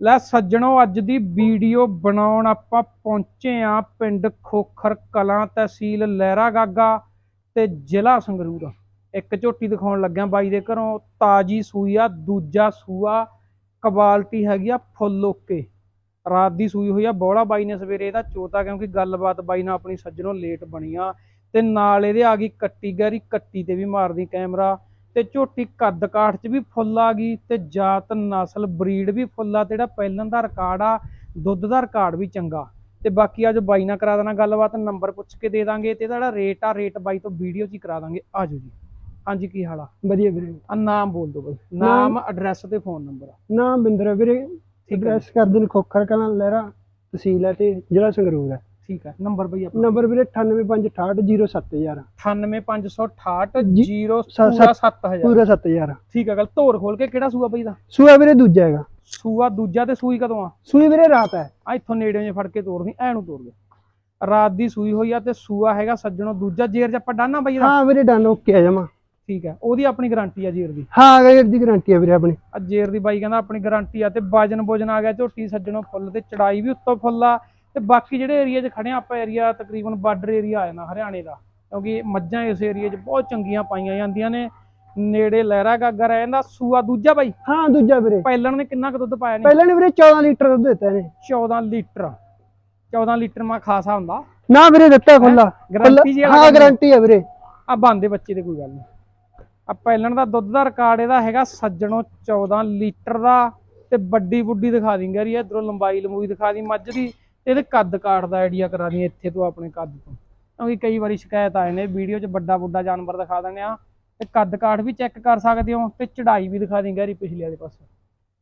ਲੈ ਸੱਜਣੋ, ਅੱਜ ਦੀ ਵੀਡੀਓ ਬਣਾਉਣ ਆਪਾਂ ਪਹੁੰਚੇ ਆ ਪਿੰਡ ਖੋਖਰ ਕਲਾਂ ਤਹਿਸੀਲ ਲਹਿਰਾ ਗਾਗਾ ਤੇ ਜ਼ਿਲ੍ਹਾ ਸੰਗਰੂਰ। ਇੱਕ ਝੋਟੀ ਦਿਖਾਉਣ ਲੱਗਿਆ ਬਾਈ ਦੇ ਘਰੋਂ, ਤਾਜੀ ਸੂਈ ਆ, ਦੂਜਾ ਸੂਆ, ਕਵਾਲਟੀ ਹੈਗੀ ਆ ਫੁੱਲ ਓਕੇ। ਰਾਤ ਦੀ ਸੂਈ ਹੋਈ ਆ ਬੋਲਾ ਬਾਈ ਨੇ ਸਵੇਰੇ ਇਹਦਾ ਚੋਤਾ ਕਿਉਂਕਿ ਗੱਲਬਾਤ ਬਾਈ ਨਾਲ ਆਪਣੀ ਸੱਜਣੋਂ ਲੇਟ ਬਣੀ ਆ। ਤੇ ਨਾਲ ਇਹਦੇ ਆ ਗਈ ਕੱਟੀ ਗੈਰੀ ਕੱਟੀ ਤੇ ਵੀ ਮਾਰਦੀ ਕੈਮਰਾ। ਤੇ ਝੋਟੀ ਕੱਦ ਕਾਠ ਚ ਵੀ ਫੁੱਲ ਆ ਗਈ ਤੇ ਜਾਤ ਨਸਲ ਬਰੀਡ ਵੀ ਫੁੱਲ ਆ ਤੇ ਜਿਹੜਾ ਪਹਿਲਾਂ ਦਾ ਰਿਕਾਰਡ ਆ ਦੁੱਧ ਦਾ ਰਿਕਾਰਡ ਵੀ ਚੰਗਾ। ਤੇ ਬਾਕੀ ਅੱਜ ਬਾਈ ਨਾਲ ਕਰਾ ਦੇਣਾ ਗੱਲਬਾਤ ਨੰਬਰ ਪੁੱਛ ਕੇ ਦੇ ਦਾਂਗੇ ਤੇ ਇਹਦਾ ਜਿਹੜਾ ਰੇਟ ਆ ਰੇਟ ਬਾਈ ਤੋਂ ਵੀਡੀਓ 'ਚ ਹੀ ਕਰਾ ਦਾਂਗੇ। ਆਜੋ ਜੀ। ਹਾਂਜੀ ਕੀ ਹਾਲ ਆ? ਵਧੀਆ ਵੀਰੇ। ਆ ਨਾਮ ਬੋਲ ਦਿਓ ਬਾਈ। ਨਾਮ ਐਡਰੈਸ ਤੇ ਫੋਨ ਨੰਬਰ ਨਾਮ ਬਿੰਦਰ ਵੀਰੇ। ਐਡਰੈਸ ਕਰਦੇ ਨੇ ਖੋਖਰ ਕਲਾਂ ਲਹਿਰਾ ਤਹਿਸੀਲ ਹੈ ਤੇ ਜ਼ਿਲ੍ਹਾ ਸੰਗਰੂਰ ਹੈ ਠੀਕ ਹੈ ਨੰਬਰ ਬਈ ਆਪਣਾ। ਨੰਬਰ ਵੀਰੇ 9856607000 98568 ਜੀ- 07000 ਪੂਰਾ 7000 ਠੀਕ ਹੈ ਗੱਲ ਧੋਰ ਖੋਲ ਕੇ ਕਿਹੜਾ ਸੂਆ ਬਈ ਦਾ? ਸੂਆ ਵੀਰੇ ਦੂਜਾ ਹੈਗਾ। ਸੂਆ ਦੂਜਾ ਤੇ ਸੂਈ ਕਦੋਂ ਆ? ਸੂਈ ਵੀਰੇ ਰਾਤ ਹੈ। ਆ ਇੱਥੋਂ ਨੇੜੇ ਜੇ ਫੜ ਕੇ ਤੋਰਨੀ ਐ ਨੂੰ ਤੋਰ ਦੇ। ਰਾਤ ਦੀ ਸੂਈ ਹੋਈ ਆ ਤੇ ਸੂਆ ਹੈਗਾ ਸੱਜਣੋ ਦੂਜਾ ਜੇਰ ਆਪਾਂ ਡਾਨਾ ਬਈ ਦਾ ਹਾਂ ਵੀਰੇ ਡਨ ਓਕੇ ਆ ਜਮਾ। ਠੀਕ ਹੈ ਉਹਦੀ ਆਪਣੀ ਗਾਰੰਟੀ ਆ ਜੇਰ ਦੀ? ਹਾਂ ਵੀਰੇ ਦੀ ਗਾਰੰਟੀ ਹੈ ਵੀਰੇ ਆਪਣੀ। ਆ ਜੇਰ ਦੀ ਬਾਈ ਕਹਿੰਦਾ ਆਪਣੀ ਗਾਰੰਟੀ ਆ ਤੇ ਵਜਨ ਵਜਨ ਆ ਗਿਆ ਝੋਟੀ ਸੱਜਣੋ ਫੁੱਲ ਤੇ ਚੜਾਈ ਵੀ ਉੱਤੋਂ ਫੁੱਲ ਆ। ਤੇ ਬਾਕੀ ਜਿਹੜੇ ਏਰੀਆ 'ਚ ਖੜੇ ਆ ਆਪਾਂ ਏਰੀਆ ਤਕਰੀਬਨ ਬਾਰਡਰ ਏਰੀਆ ਆ ਜਾਂਦਾ ਹਰਿਆਣੇ ਦਾ ਕਿਉਂਕਿ ਮੱਝਾਂ ਇਸ ਏਰੀਆ 'ਚ ਬਹੁਤ ਚੰਗੀਆਂ ਪਾਈਆਂ ਜਾਂਦੀਆਂ ਨੇ ਨੇੜੇ ਲਹਿਰਾ ਗਾਗਾ ਰਹਿ ਜਾਂਦਾ ਸੂਆ ਦੂਜਾ ਬਾਈ? ਹਾਂ ਦੂਜਾ ਵੀਰੇ। ਪਹਿਲਣ ਨੇ ਕਿੰਨਾ ਕੁ ਦੁੱਧ ਪਾਇਆ ਨੇ ਪਹਿਲਾਂ ਨੇ ਵੀਰੇ 14 ਲੀਟਰ ਦੁੱਧ ਦਿੱਤਾ ਨੇ 14 ਲੀਟਰ 14 ਲੀਟਰ ਮਾ ਖਾਸਾ ਹੁੰਦਾ। ਨਾ ਵੀਰੇ ਦਿੱਤਾ ਖੁੱਲਾ ਗਾਰੰਟੀ ਜੀ ਹਾਂ। ਗਾਰੰਟੀ ਹੈ ਵੀਰੇ। ਆ ਬੰਦੇ ਬੱਚੇ ਦੇ ਕੋਈ ਗੱਲ ਨਹੀਂ। ਆ ਪਹਿਲਣ ਦਾ ਦੁੱਧ ਦਾ ਰਿਕਾਰਡ ਇਹਦਾ ਹੈਗਾ ਸੱਜਣੋ 14 ਲੀਟਰ ਦਾ ਤੇ ਵੱਡੀ ਬੁੱਢੀ ਦਿਖਾ ਦਿੰਗੇ ਯਾਰ ਇਧਰੋਂ ਲੰਬਾਈ ਲੰਬੂਈ ਦਿਖਾ ਦੀ ਮੱਝ ਦੀ। ਤੇ ਇਹਦੇ ਕੱਦ ਕਾਠ ਦਾ ਆਈਡੀਆ ਕਰਾ ਦੀ ਇੱਥੇ ਤੋਂ ਆਪਣੇ ਕੱਦ ਤੋਂ। ਕਿਉਂਕਿ ਕਈ ਵਾਰੀ ਸ਼ਿਕਾਇਤ ਆਏ ਨੇ ਵੀਡੀਓ 'ਚ ਵੱਡਾ ਬੁੱਢਾ ਜਾਨਵਰ ਦਿਖਾ ਦਿੰਦੇ ਆ ਤੇ ਕੱਦ ਕਾਠ ਵੀ ਚੈੱਕ ਕਰ ਸਕਦੇ ਹੋ ਤੇ ਚੜਾਈ ਵੀ ਦਿਖਾ ਦਿੰਗੇ ਯਾਰੀ ਪਿਛਲੇ ਵਾਲੇ ਪਾਸੇ।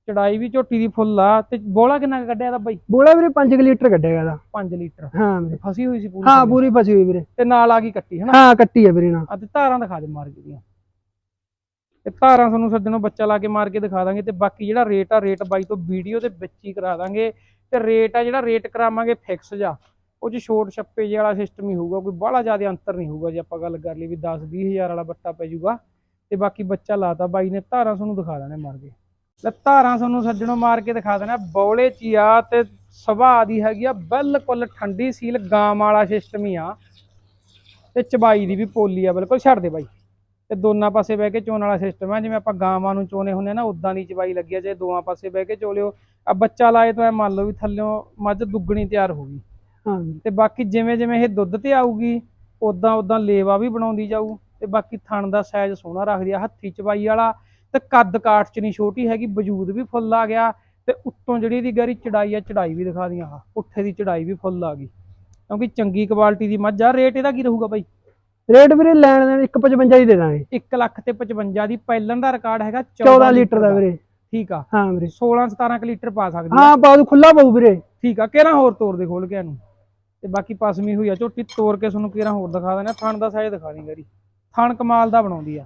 ਚੜਾਈ ਵੀ ਝੋਟੀ ਦੀ ਫੁੱਲ ਆ ਤੇ ਬੋਲਾ ਕਿੰਨਾ ਕੱਢਿਆ ਦਾ ਬਾਈ? ਬੋਲਾ ਵੀਰੇ 5 ਲੀਟਰ ਕੱਢੇਗਾ ਇਹਦਾ। 5 ਲੀਟਰ। ਹਾਂ ਵੀਰੇ। ਫਸੀ ਹੋਈ ਸੀ ਪੂਰੀ ਹਾਂ। ਪੂਰੀ ਫਸੀ ਹੋਈ ਵੀਰੇ। ਤੇ ਨਾਲ ਆ ਗਈ ਕੱਟੀ ਹਨਾ? ਹਾਂ ਕੱਟੀ ਹੈ ਵੀਰੇ ਨਾਲ। ਆ ਤੇ ਧਾਰਾਂ ਦਿਖਾ ਦੇ ਮਾਰ ਕੇ ਦੀਆਂ। ਤੇ ਧਾਰਾਂ ਤੁਹਾਨੂੰ ਸੱਜਣੋਂ ਬੱਚਾ ਲਾ ਕੇ ਮਾਰ ਕੇ ਦਿਖਾ ਦਾਂਗੇ ਤੇ ਬਾਕੀ ਜਿਹੜਾ ਰੇਟ ਆ ਰੇਟ ਬਾਈ ਤੋਂ ਵੀਡੀਓ ਦੇ ਵਿੱਚ ਹੀ ਕਰਾ ਦਾਂਗੇ। ਤੇ ਰੇਟ ਆ ਜਿਹੜਾ ਰੇਟ ਕਰਾਵਾਂਗੇ ਫਿਕਸ ਜਾ ਉਹ ਚ ਛੋਟ ਛੱਪੇ ਜਿਹੇ ਵਾਲਾ ਸਿਸਟਮ ਹੀ ਹੋਊਗਾ, ਕੋਈ ਬਾਹਲਾ ਜ਼ਿਆਦਾ ਅੰਤਰ ਨਹੀਂ ਹੋਊਗਾ ਜੇ ਆਪਾਂ ਗੱਲ ਕਰ ਲਈ ਵੀ 10 20 ਹਜ਼ਾਰ ਵਾਲਾ ਬੱਟਾ ਪੈ ਜਾਊਗਾ। ਤੇ ਬਾਕੀ ਬੱਚਾ ਲਾਤਾ ਬਾਈ ਨੇ, ਧਾਰਾਂ ਤੁਹਾਨੂੰ ਦਿਖਾ ਦੇਣੇ ਮਾਰ ਕੇ। ਲੈ ਧਾਰਾਂ ਤੁਹਾਨੂੰ ਸੱਜਣੋਂ ਮਾਰ ਕੇ ਦਿਖਾ ਦੇਣਾ, ਬੌਲੇ ਚ ਹੀ ਆ ਤੇ ਸੁਭਾਅ ਦੀ ਹੈਗੀ ਆ, ਬਿਲਕੁਲ ਠੰਡੀ ਸੀਲ ਗਾਮ ਵਾਲਾ ਸਿਸਟਮ ਹੀ ਆ। ਤੇ ਚਬਾਈ ਦੀ ਵੀ ਪੋਲੀ ਆ, ਬਿਲਕੁਲ ਛੱਡ ਦੇ ਬਾਈ। ਤੇ ਦੋਨਾਂ ਪਾਸੇ ਬਹਿ ਕੇ ਚੋਣ ਵਾਲਾ ਸਿਸਟਮ ਆ, ਜਿਵੇਂ ਆਪਾਂ ਗਾਵਾਂ ਨੂੰ ਚੋਨੇ ਹੁੰਦੇ ਆ ਨਾ ਉਦਾਂ ਦੀ ਚਬਾਈ ਲੱਗੀ ਆ, ਜੇ ਦੋਵਾਂ ਪਾਸੇ ਬਹਿ ਕੇ ਚੋਲਿਓ ਆ ਬੱਚਾ ਲਾਏ ਤਾਂ ਐ ਮੰਨ ਲਓ ਵੀ ਥੱਲਿਓਂ ਮੱਝ ਦੁੱਗਣੀ ਤਿਆਰ ਹੋ ਗਈ। ਹਾਂ ਤੇ ਬਾਕੀ ਜਿਵੇਂ ਜਿਵੇਂ ਇਹ ਦੁੱਧ ਤੇ ਆਊਗੀ ਉਦਾਂ ਉਦਾਂ ਲੇਵਾ ਵੀ ਬਣਾਉਂਦੀ ਜਾਊ ਤੇ ਬਾਕੀ ਥਣ ਦਾ ਸਾਈਜ਼ ਸੋਹਣਾ ਰੱਖਦੀ ਆ ਹੱਥੀ ਚਬਾਈ ਵਾਲਾ ਤੇ ਕੱਦ ਕਾਠ ਚ ਨਹੀਂ ਛੋਟੀ ਹੈਗੀ ਵਜੂਦ ਵੀ ਫੁੱਲ ਆ ਗਿਆ ਤੇ ਉੱਤੋਂ ਜਿਹੜੀ ਇਹਦੀ ਗਹਿਰੀ ਚੜਾਈ ਆ ਚੜਾਈ ਵੀ ਦਿਖਾ ਦੀਆਂ ਆ ਪੁੱਠੇ ਦੀ ਚੜਾਈ ਵੀ ਫੁੱਲ ਆ ਗਈ। ਕਿਉਂਕਿ ਚੰਗੀ ਕੁਆਲਿਟੀ ਦੀ ਮੱਝ ਆ ਰੇਟ ਇਹਦਾ ਕੀ ਰਹੂਗਾ ਬਾਈ? ਰੇਟ ਵੀਰੇ ਲੈਣ ਦੇਣ 155 ਹੀ ਦੇ ਦਾਂਗੇ। 1 ਲੱਖ ਤੇ 55 ਦੀ ਪਹਿਲਣ ਦਾ ਰਿਕਾਰਡ ਹੈਗਾ 14 ਲੀਟਰ ਦਾ। ਵੀਰੇ। ਠੀਕ ਆ? ਹਾਂ ਵੀਰੇ। 16 17 ਕੁ ਲੀਟਰ ਪਾ ਸਕਦੀ ਹਾਂ ਬਾਅਦ ਖੁੱਲਾ ਪਾਉ ਵੀਰੇ। ਠੀਕ ਆ ਕਿਹੜਾ ਹੋਰ ਤੋੜ ਦੇ ਖੋਲ ਕੇ ਇਹਨੂੰ? ਤੇ ਬਾਕੀ ਪਸਮੀ ਹੋਈ ਆ ਝੋਟੀ ਤੋੜ ਕੇ ਤੁਹਾਨੂੰ ਕਿਹੜਾ ਹੋਰ ਦਿਖਾ ਦੇਣਾ ਥਣ ਦਾ ਸਾਈਜ਼ ਦਿਖਾ ਦੇਂਗੇ ਰੀ ਥਣ ਕਮਾਲ ਦਾ ਬਣਾਉਂਦੀ ਆ।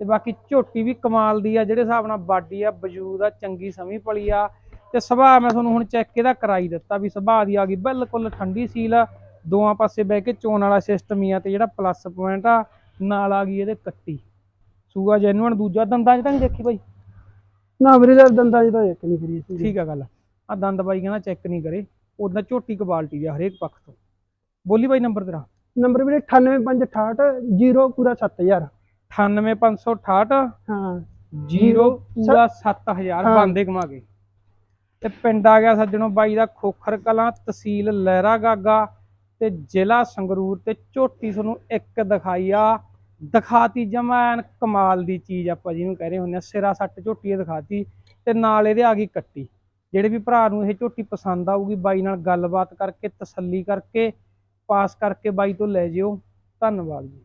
ਤੇ ਬਾਕੀ ਝੋਟੀ ਵੀ ਕਮਾਲ ਦੀ ਆ ਜਿਹੜੇ ਹਿਸਾਬ ਨਾਲ ਬਾਡੀ ਆ ਵਜੂਦ ਆ ਚੰਗੀ ਸਮੀ ਪਲੀ ਆ। ਤੇ ਸੁਭਾਅ ਮੈਂ ਤੁਹਾਨੂੰ ਹੁਣ ਚੈੱਕ ਇਹਦਾ ਕਰਾਈ ਦਿੱਤਾ ਵੀ ਸੁਭਾਅ ਦੀ ਆ ਗਈ ਬਿਲਕੁਲ ਠੰਡੀ ਸੀਲ। ਆ ਦੋਵਾਂ ਪਾਸੇ ਬਹਿ ਕੇ ਚੋਣ ਵਾਲਾ ਸਿਸਟਮ ਹੀ ਆ ਤੇ ਜਿਹੜਾ ਪਲੱਸ ਪੁਆਇੰਟ ਆ ਨਾਲ ਆ ਗਈ ਇਹਦੇ ਕੱਟੀ। ਸੂਆ ਜੈਨੂਅਨ ਦੂਜਾ ਦੰਦਾਂ 'ਚ ਤਾਂ ਨਹੀਂ ਦੇਖੀ ਬਾਈ? ਨਾ ਵੀਰੇ ਦਾ ਦੰਦਾਂ ਜਿਹਦਾ ਇੱਕ ਨਹੀਂ ਕਰੀ ਸੀ। ਠੀਕ ਆ ਗੱਲ। ਆ ਦੰਦ ਬਾਈ ਕਹਿੰਦਾ ਚੈੱਕ ਨਹੀਂ ਕਰੇ। ਉਦਾਂ ਝੋਟੀ ਕੁਆਲਿਟੀ ਦੀ ਆ ਹਰੇਕ ਪੱਖ ਤੋਂ। ਬੋਲੀ ਬਾਈ ਨੰਬਰ ਤੇਰਾ। ਨੰਬਰ ਵੀਰੇ 98568 0 ਪੂਰਾ 7000 98568 ਹਾਂ। 0 ਪੂਰਾ 7000 ਹਾਂ। ਬੰਦੇ ਕਮਾ ਕੇ ਤੇ ਪਿੰਡ ਆ ਗਿਆ ਸੱਜਣੋ ਬਾਈ ਦਾ ਖੋਖਰ ਕਲਾਂ ਤਹਿਸੀਲ ਲਹਿਰਾ ਗਾਗਾ ਤੇ ਜ਼ਿਲ੍ਹਾ ਸੰਗਰੂਰ ਤੇ ਝੋਟੀ ਤੁਹਾਨੂੰ ਇੱਕ ਦਿਖਾਈ ਆ। ਦਿਖਾਤੀ ਜਮਾਨ ਕਮਾਲ ਦੀ ਚੀਜ਼ ਆਪਾਂ ਜਿਹਨੂੰ ਕਹਿ ਰਹੇ ਹੁੰਦੇ ਆ ਸਿਰਾ ਸੱਟ ਝੋਟੀ ਦਿਖਾਤੀ ਤੇ ਨਾਲ ਇਹਦੇ ਆ ਗਈ ਕੱਟੀ। ਜਿਹੜੇ ਵੀ ਭਰਾ ਨੂੰ ਇਹ ਝੋਟੀ ਪਸੰਦ ਆਊਗੀ, ਬਾਈ ਨਾਲ ਗੱਲਬਾਤ ਕਰਕੇ, ਤਸੱਲੀ ਕਰਕੇ, ਪਾਸ ਕਰਕੇ ਬਾਈ ਤੋਂ ਲੈ ਜਿਓ। ਧੰਨਵਾਦ ਜੀ।